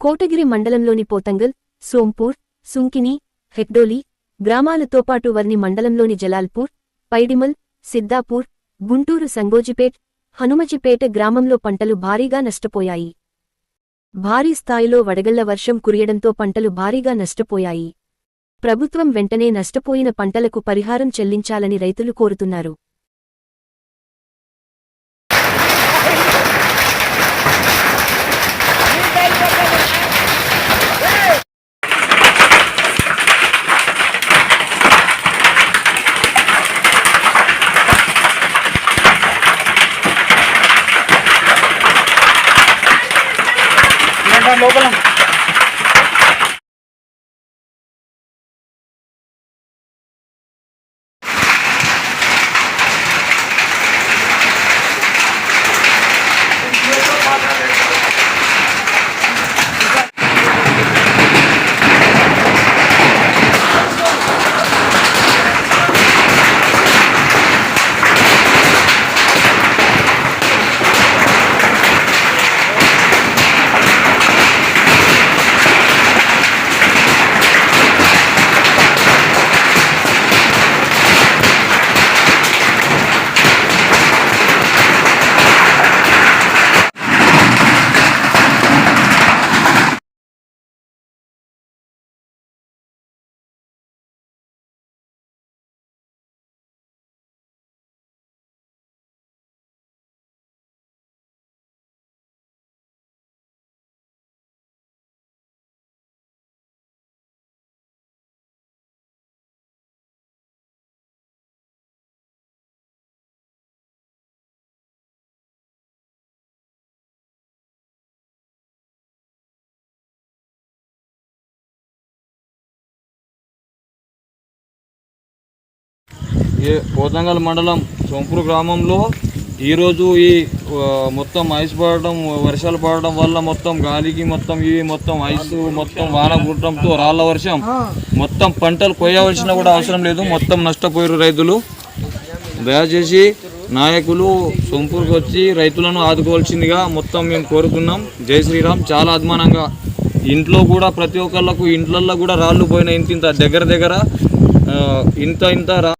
కోటగిరి మండలంలోని పోతంగల్ సోంపూర్ సుంకిని హెక్డోలి గ్రామాలతో పాటు వర్ని మండలంలోని జలాల్పూర్ పైడిమల్ సిద్దాపూర్ గుంటూరు సంగోజిపేట్ హనుమజిపేట గ్రామంలో పంటలు భారీగా నష్టపోయాయి. భారీ స్థాయిలో వడగళ్ళ వర్షం కురియడంతో పంటలు భారీగా నష్టపోయాయి. ప్రభుత్వం వెంటనే నష్టపోయిన పంటలకు పరిహారం చెల్లించాలని రైతులు కోరుతున్నారు. లోపల ఏ పోతంగల్ మండలం సొంపూరు గ్రామంలో ఈరోజు ఈ మొత్తం ఐస్ పడడం వర్షాలు పడడం వల్ల మొత్తం గాలికి మొత్తం ఇవి మొత్తం ఐస్ మొత్తం వాన కుట్టడంతో రాళ్ళ వర్షం మొత్తం పంటలు కొయ్యవలసిన కూడా అవసరం లేదు. మొత్తం నష్టపోయారు రైతులు. దయచేసి నాయకులు సొంపూరుకు వచ్చి రైతులను ఆదుకోవాల్సిందిగా మొత్తం మేము కోరుతున్నాం. జై శ్రీరామ్. చాలా అభిమానంగా ఇంట్లో కూడా ప్రతి ఒక్కళ్ళకు ఇంట్లల్లో కూడా రాళ్ళు పోయిన ఇంత ఇంత దగ్గర దగ్గర ఇంత ఇంత రా